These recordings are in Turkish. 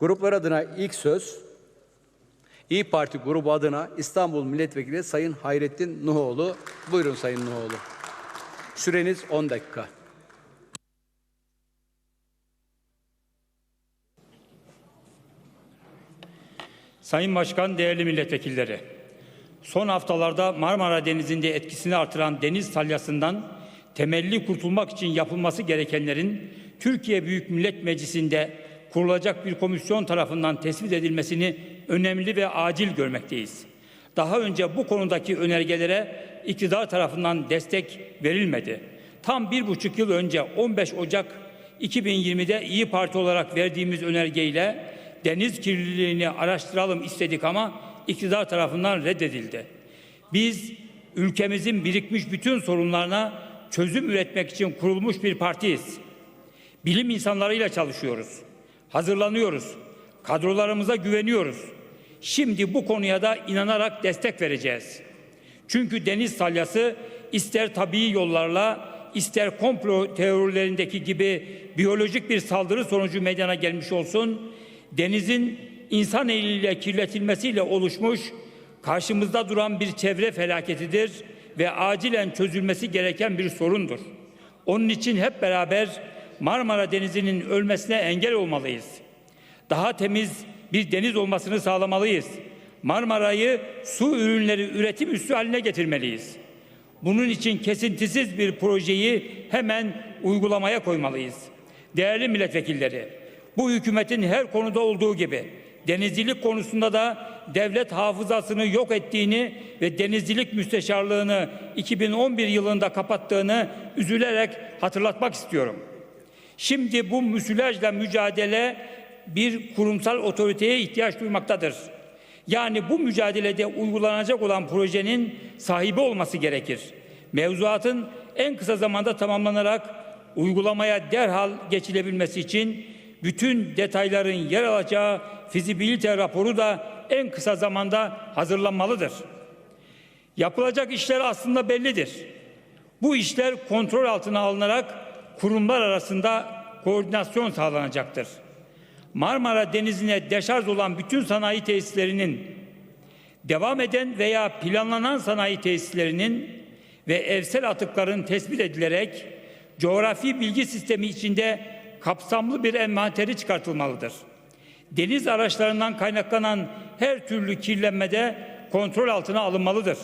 Gruplar adına ilk söz İyi Parti grubu adına İstanbul Milletvekili Sayın Hayrettin Nuhoğlu. Buyurun Sayın Nuhoğlu. Süreniz 10 dakika. Sayın Başkan, değerli milletvekilleri. Son haftalarda Marmara Denizi'nde etkisini artıran deniz salyasından temelli kurtulmak için yapılması gerekenlerin Türkiye Büyük Millet Meclisi'nde kurulacak bir komisyon tarafından tespit edilmesini önemli ve acil görmekteyiz. Daha önce bu konudaki önergelere iktidar tarafından destek verilmedi. Tam bir buçuk yıl önce 15 Ocak 2020'de İyi Parti olarak verdiğimiz önergeyle deniz kirliliğini araştıralım istedik ama iktidar tarafından reddedildi. Biz ülkemizin birikmiş bütün sorunlarına çözüm üretmek için kurulmuş bir partiyiz. Bilim insanlarıyla çalışıyoruz. Hazırlanıyoruz. Kadrolarımıza güveniyoruz. Şimdi bu konuya da inanarak destek vereceğiz. Çünkü deniz salyası ister tabii yollarla ister komplo teorilerindeki gibi biyolojik bir saldırı sonucu meydana gelmiş olsun, denizin insan eliyle kirletilmesiyle oluşmuş karşımızda duran bir çevre felaketidir ve acilen çözülmesi gereken bir sorundur. Onun için hep beraber Marmara Denizi'nin ölmesine engel olmalıyız. Daha temiz bir deniz olmasını sağlamalıyız. Marmara'yı su ürünleri üretim üssü haline getirmeliyiz. Bunun için kesintisiz bir projeyi hemen uygulamaya koymalıyız. Değerli milletvekilleri, bu hükümetin her konuda olduğu gibi denizcilik konusunda da devlet hafızasını yok ettiğini ve denizcilik müsteşarlığını 2011 yılında kapattığını üzülerek hatırlatmak istiyorum. Şimdi bu müsilajla mücadele bir kurumsal otoriteye ihtiyaç duymaktadır. Yani bu mücadelede uygulanacak olan projenin sahibi olması gerekir. Mevzuatın en kısa zamanda tamamlanarak uygulamaya derhal geçilebilmesi için bütün detayların yer alacağı fizibilite raporu da en kısa zamanda hazırlanmalıdır. Yapılacak işler aslında bellidir. Bu işler kontrol altına alınarak kurumlar arasında koordinasyon sağlanacaktır. Marmara Denizi'ne deşarj olan bütün sanayi tesislerinin devam eden veya planlanan sanayi tesislerinin ve evsel atıkların tespit edilerek coğrafi bilgi sistemi içinde kapsamlı bir envanteri çıkartılmalıdır. Deniz araçlarından kaynaklanan her türlü kirlenmede kontrol altına alınmalıdır.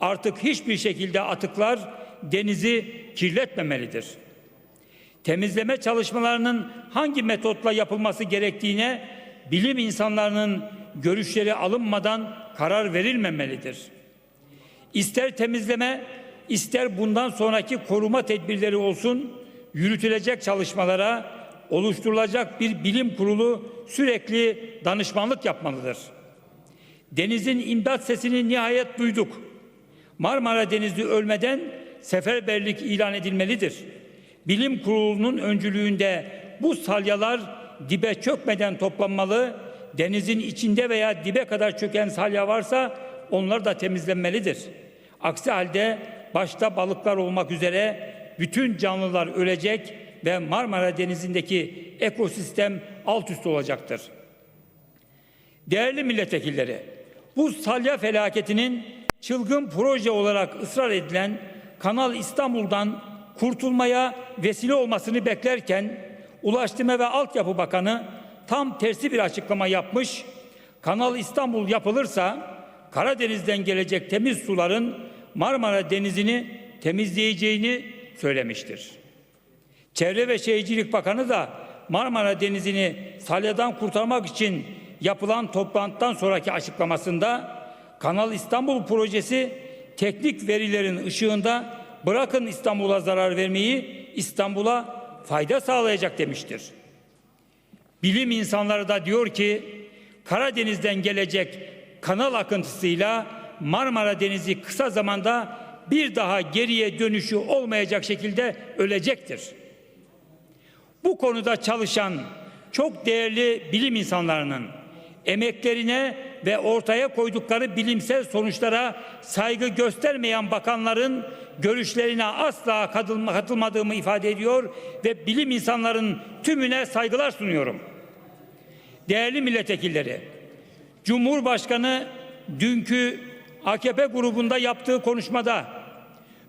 Artık hiçbir şekilde atıklar denizi kirletmemelidir. Temizleme çalışmalarının hangi metotla yapılması gerektiğine bilim insanlarının görüşleri alınmadan karar verilmemelidir. İster temizleme, ister bundan sonraki koruma tedbirleri olsun, yürütülecek çalışmalara oluşturulacak bir bilim kurulu sürekli danışmanlık yapmalıdır. Denizin imdat sesini nihayet duyduk. Marmara Denizi ölmeden seferberlik ilan edilmelidir. Bilim kurulunun öncülüğünde bu salyalar dibe çökmeden toplanmalı, denizin içinde veya dibe kadar çöken salya varsa onlar da temizlenmelidir. Aksi halde başta balıklar olmak üzere bütün canlılar ölecek ve Marmara Denizi'ndeki ekosistem alt üst olacaktır. Değerli milletvekilleri, bu salya felaketinin çılgın proje olarak ısrar edilen Kanal İstanbul'dan kurtulmaya vesile olmasını beklerken Ulaştırma ve Altyapı Bakanı tam tersi bir açıklama yapmış. Kanal İstanbul yapılırsa Karadeniz'den gelecek temiz suların Marmara Denizi'ni temizleyeceğini söylemiştir. Çevre ve Şehircilik Bakanı da Marmara Denizi'ni salyadan kurtarmak için yapılan toplantıdan sonraki açıklamasında Kanal İstanbul projesi teknik verilerin ışığında bırakın İstanbul'a zarar vermeyi İstanbul'a fayda sağlayacak demiştir. Bilim insanları da diyor ki Karadeniz'den gelecek kanal akıntısıyla Marmara Denizi kısa zamanda bir daha geriye dönüşü olmayacak şekilde ölecektir. Bu konuda çalışan çok değerli bilim insanlarının emeklerine ve ortaya koydukları bilimsel sonuçlara saygı göstermeyen bakanların görüşlerine asla katılmadığımı ifade ediyor ve bilim insanların tümüne saygılar sunuyorum. değerli milletvekilleri, Cumhurbaşkanı dünkü AKP grubunda yaptığı konuşmada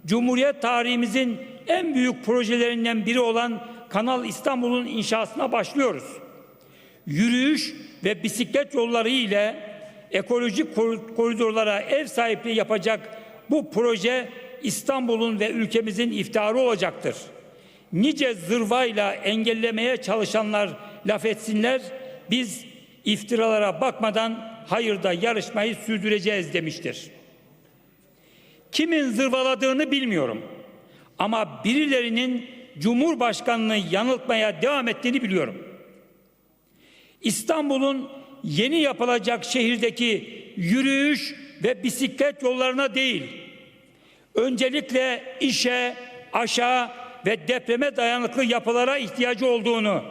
Cumhuriyet tarihimizin en büyük projelerinden biri olan Kanal İstanbul'un inşasına başlıyoruz. Yürüyüş ve bisiklet yolları ile ekolojik kor- koridorlara ev sahipliği yapacak bu proje İstanbul'un ve ülkemizin iftiharı olacaktır. Nice zırvayla engellemeye çalışanlar laf etsinler, biz iftiralara bakmadan hayırda yarışmayı sürdüreceğiz demiştir. Kimin zırvaladığını bilmiyorum. Ama birilerinin Cumhurbaşkanını yanıltmaya devam ettiğini biliyorum. İstanbul'un yeni yapılacak şehirdeki yürüyüş ve bisiklet yollarına değil, öncelikle işe, aşağı ve depreme dayanıklı yapılara ihtiyacı olduğunu,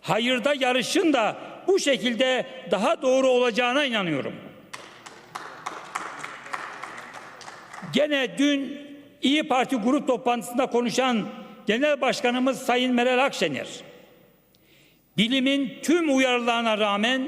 hayırda yarışın da bu şekilde daha doğru olacağına inanıyorum. Gene dün İyi Parti grup toplantısında konuşan Genel Başkanımız Sayın Meral Akşener, bilimin tüm uyarılarına rağmen,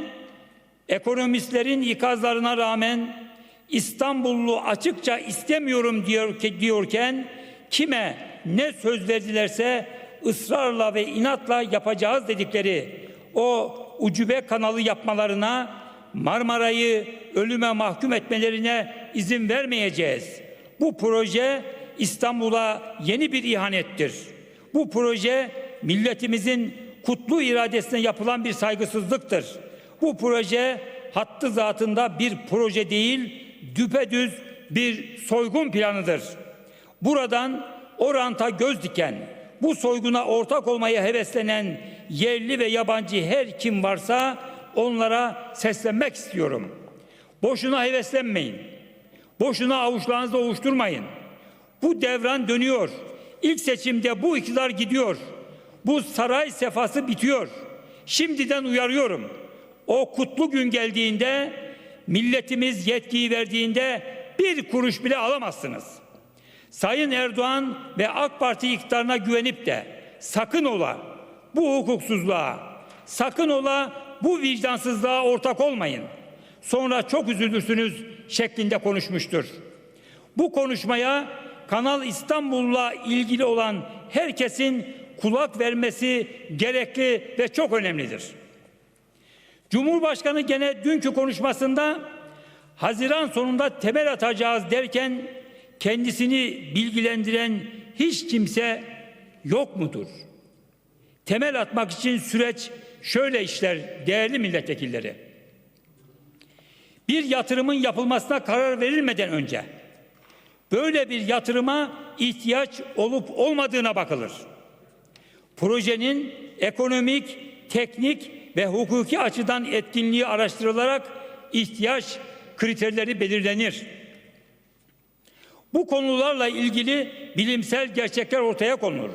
ekonomistlerin ikazlarına rağmen İstanbullu açıkça istemiyorum diyor, diyorken kime ne söz verdilerse ısrarla ve inatla yapacağız dedikleri o ucube kanalı yapmalarına Marmara'yı ölüme mahkum etmelerine izin vermeyeceğiz. Bu proje İstanbul'a yeni bir ihanettir. Bu proje milletimizin kutlu iradesine yapılan bir saygısızlıktır. Bu proje hattı zatında bir proje değil, düpedüz bir soygun planıdır. Buradan o ranta göz diken, bu soyguna ortak olmaya heveslenen yerli ve yabancı her kim varsa onlara seslenmek istiyorum. Boşuna heveslenmeyin. Boşuna avuçlarınızı ovuşturmayın. Bu devran dönüyor. İlk seçimde bu iktidar gidiyor. Bu saray sefası bitiyor. Şimdiden uyarıyorum. O kutlu gün geldiğinde milletimiz yetkiyi verdiğinde bir kuruş bile alamazsınız. Sayın Erdoğan ve AK Parti iktidarına güvenip de sakın ola bu hukuksuzluğa, sakın ola bu vicdansızlığa ortak olmayın. Sonra çok üzülürsünüz şeklinde konuşmuştur. Bu konuşmaya Kanal İstanbul'la ilgili olan herkesin kulak vermesi gerekli ve çok önemlidir. Cumhurbaşkanı gene dünkü konuşmasında Haziran sonunda temel atacağız derken kendisini bilgilendiren hiç kimse yok mudur? Temel atmak için süreç şöyle işler değerli milletvekilleri. Bir yatırımın yapılmasına karar verilmeden önce böyle bir yatırıma ihtiyaç olup olmadığına bakılır. Projenin ekonomik, teknik ve hukuki açıdan etkinliği araştırılarak ihtiyaç kriterleri belirlenir. Bu konularla ilgili bilimsel gerçekler ortaya konulur.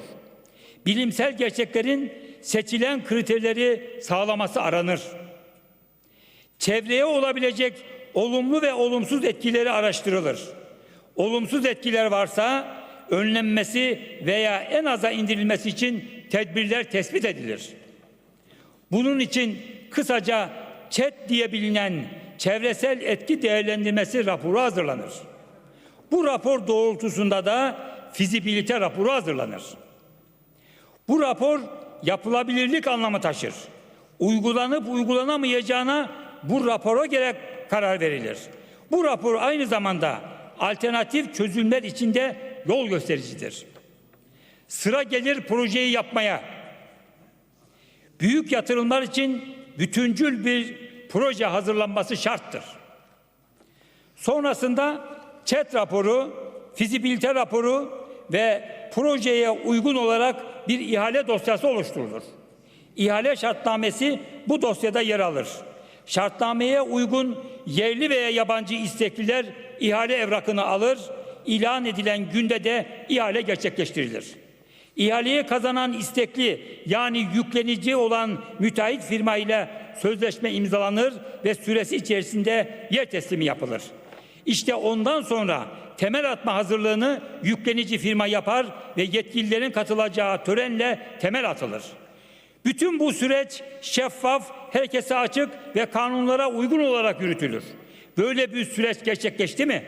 Bilimsel gerçeklerin seçilen kriterleri sağlaması aranır. Çevreye olabilecek olumlu ve olumsuz etkileri araştırılır. Olumsuz etkiler varsa önlenmesi veya en aza indirilmesi için tedbirler tespit edilir. Bunun için kısaca ÇED diye bilinen çevresel etki değerlendirmesi raporu hazırlanır. Bu rapor doğrultusunda da fizibilite raporu hazırlanır. Bu rapor yapılabilirlik anlamı taşır. Uygulanıp uygulanamayacağına bu rapora göre karar verilir. Bu rapor aynı zamanda alternatif çözümler içinde yol göstericidir. Sıra gelir projeyi yapmaya. Büyük yatırımlar için bütüncül bir proje hazırlanması şarttır. Sonrasında ÇED raporu, fizibilite raporu ve projeye uygun olarak bir ihale dosyası oluşturulur. İhale şartnamesi bu dosyada yer alır. Şartnameye uygun yerli veya yabancı istekliler ihale evrakını alır, ilan edilen günde de ihale gerçekleştirilir. İhaleyi kazanan istekli yani yüklenici olan müteahhit firma ile sözleşme imzalanır ve süresi içerisinde yer teslimi yapılır. İşte ondan sonra temel atma hazırlığını yüklenici firma yapar ve yetkililerin katılacağı törenle temel atılır. Bütün bu süreç şeffaf, herkese açık ve kanunlara uygun olarak yürütülür. Böyle bir süreç gerçekleşti mi?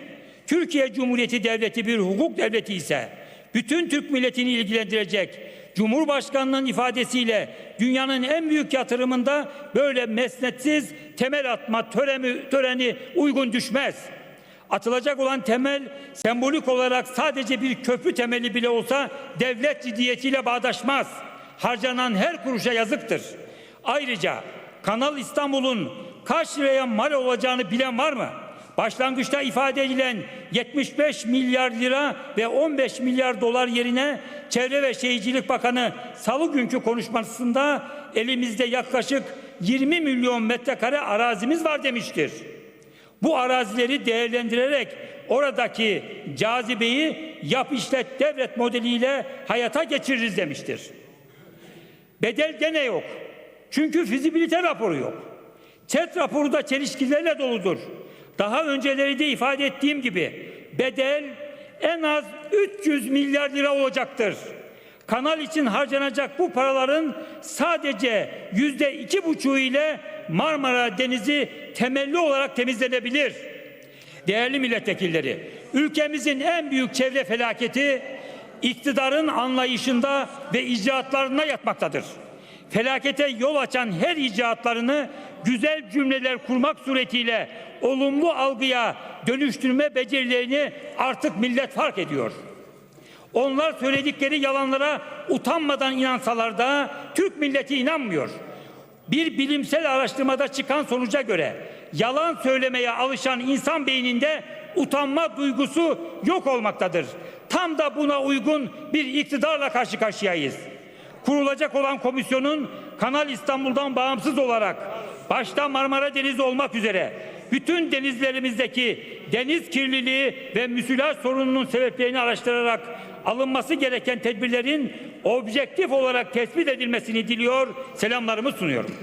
Türkiye Cumhuriyeti Devleti bir hukuk devleti ise bütün Türk milletini ilgilendirecek Cumhurbaşkanının ifadesiyle dünyanın en büyük yatırımında böyle mesnetsiz temel atma töreni, töreni uygun düşmez. Atılacak olan temel sembolik olarak sadece bir köprü temeli bile olsa devlet ciddiyetiyle bağdaşmaz. Harcanan her kuruşa yazıktır. Ayrıca Kanal İstanbul'un kaç liraya mal olacağını bilen var mı? Başlangıçta ifade edilen 75 milyar lira ve 15 milyar dolar yerine Çevre ve Şehircilik Bakanı salı günkü konuşmasında elimizde yaklaşık 20 milyon metrekare arazimiz var demiştir. Bu arazileri değerlendirerek oradaki cazibeyi yap işlet devlet modeliyle hayata geçiririz demiştir. Bedel gene yok. Çünkü fizibilite raporu yok. ÇED raporu da çelişkilerle doludur. Daha önceleri de ifade ettiğim gibi bedel en az 300 milyar lira olacaktır. Kanal için harcanacak bu paraların sadece yüzde iki buçuğu ile Marmara Denizi temelli olarak temizlenebilir. Değerli milletvekilleri, ülkemizin en büyük çevre felaketi iktidarın anlayışında ve icraatlarına yatmaktadır. Felakete yol açan her icraatlarını güzel cümleler kurmak suretiyle olumlu algıya dönüştürme becerilerini artık millet fark ediyor. Onlar söyledikleri yalanlara utanmadan inansalar da Türk milleti inanmıyor. Bir bilimsel araştırmada çıkan sonuca göre yalan söylemeye alışan insan beyninde utanma duygusu yok olmaktadır. Tam da buna uygun bir iktidarla karşı karşıyayız. Kurulacak olan komisyonun Kanal İstanbul'dan bağımsız olarak başta Marmara Denizi olmak üzere bütün denizlerimizdeki deniz kirliliği ve müsilaj sorununun sebeplerini araştırarak alınması gereken tedbirlerin objektif olarak tespit edilmesini diliyor, selamlarımı sunuyorum.